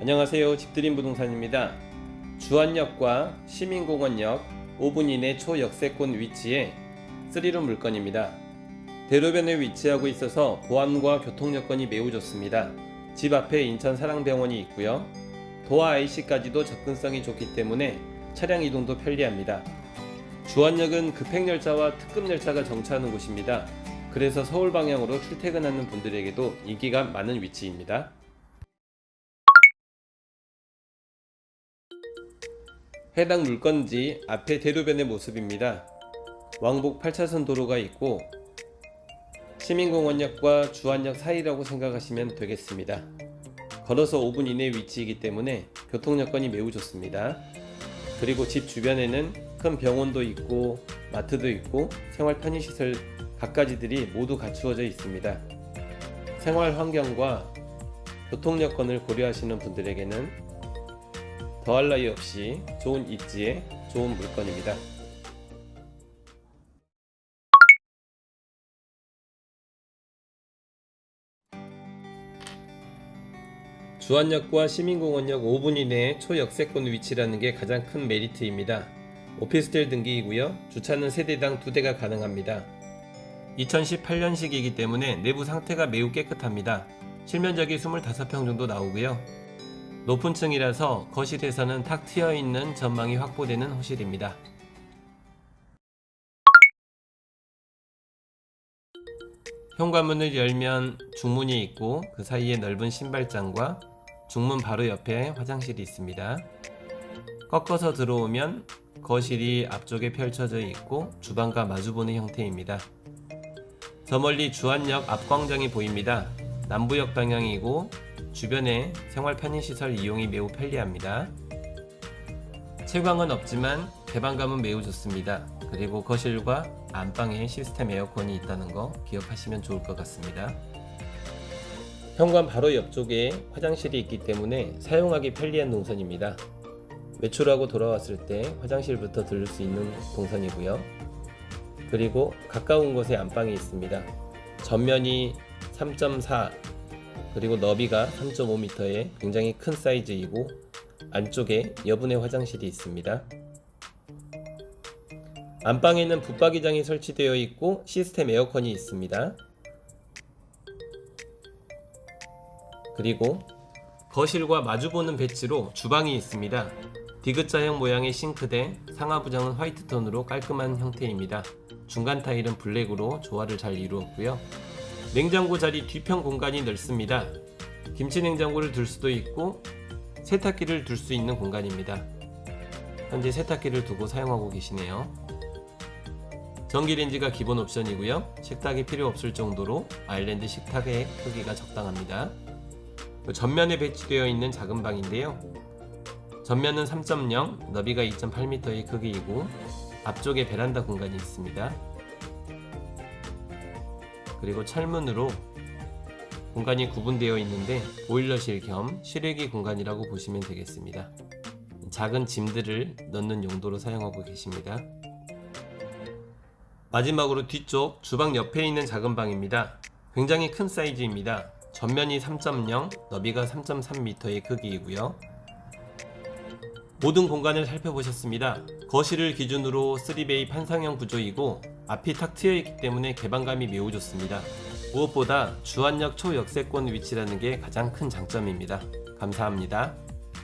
안녕하세요. 집드림 부동산입니다. 주안역과 시민공원역 5분 이내 초역세권 위치에 3룸 물건입니다. 대로변에 위치하고 있어서 보안과 교통 여건이 매우 좋습니다. 집 앞에 인천 사랑병원이 있고요. 도하 IC까지도 접근성이 좋기 때문에 차량 이동도 편리합니다. 주안역은 급행열차와 특급열차가 정차하는 곳입니다. 그래서 서울 방향으로 출퇴근하는 분들에게도 인기가 많은 위치입니다. 해당 물건지 앞에 대로변의 모습입니다. 왕복 8차선 도로가 있고 시민공원역과 주안역 사이라고 생각하시면 되겠습니다. 걸어서 5분 이내 위치이기 때문에 교통 여건이 매우 좋습니다. 그리고 집 주변에는 큰 병원도 있고 마트도 있고 생활 편의시설 갖가지들이 모두 갖추어져 있습니다. 생활 환경과 교통 여건을 고려하시는 분들에게는 더할 나위 없이 좋은 입지에 좋은 물건입니다. 주안역과 시민공원역 5분 이내에 초역세권 위치라는 게 가장 큰 메리트입니다. 오피스텔 등기이고요. 주차는 세대당 2대가 가능합니다. 2018년식이기 때문에 내부 상태가 매우 깨끗합니다. 실면적이 25평 정도 나오고요. 높은 층이라서 거실에서는 탁 트여 있는 전망이 확보되는 호실입니다. 현관문을 열면 중문이 있고 그 사이에 넓은 신발장과 중문 바로 옆에 화장실이 있습니다. 꺾어서 들어오면 거실이 앞쪽에 펼쳐져 있고 주방과 마주보는 형태입니다. 저 멀리 주안역 앞광장이 보입니다. 남부역 방향이고 주변에 생활 편의시설 이용이 매우 편리합니다. 채광은 없지만 개방감은 매우 좋습니다. 그리고 거실과 안방에 시스템 에어컨이 있다는 거 기억하시면 좋을 것 같습니다. 현관 바로 옆쪽에 화장실이 있기 때문에 사용하기 편리한 동선입니다. 외출하고 돌아왔을 때 화장실부터 들를 수 있는 동선이고요. 그리고 가까운 곳에 안방이 있습니다. 전면이 3.4 그리고 너비가 3.5m의 굉장히 큰 사이즈이고 안쪽에 여분의 화장실이 있습니다. 안방에는 붙박이장이 설치되어 있고 시스템 에어컨이 있습니다. 그리고 거실과 마주보는 배치로 주방이 있습니다. 디귿자형 모양의 싱크대, 상하부장은 화이트톤으로 깔끔한 형태입니다. 중간 타일은 블랙으로 조화를 잘 이루었고요. 냉장고 자리 뒤편 공간이 넓습니다. 김치 냉장고를 둘 수도 있고 세탁기를 둘 수 있는 공간입니다. 현재 세탁기를 두고 사용하고 계시네요. 전기레인지가 기본 옵션이고요. 식탁이 필요 없을 정도로 아일랜드 식탁의 크기가 적당합니다. 전면에 배치되어 있는 작은 방인데요. 전면은 3.0, 너비가 2.8m의 크기이고 앞쪽에 베란다 공간이 있습니다. 그리고 철문으로 공간이 구분되어 있는데 보일러실 겸 실외기 공간이라고 보시면 되겠습니다. 작은 짐들을 넣는 용도로 사용하고 계십니다. 마지막으로 뒤쪽 주방 옆에 있는 작은 방입니다. 굉장히 큰 사이즈입니다. 전면이 3.0, 너비가 3.3m의 크기이고요. 모든 공간을 살펴보셨습니다. 거실을 기준으로 3베이 판상형 구조이고 앞이 탁 트여 있기 때문에 개방감이 매우 좋습니다. 무엇보다 주안역 초역세권 위치라는 게 가장 큰 장점입니다. 감사합니다.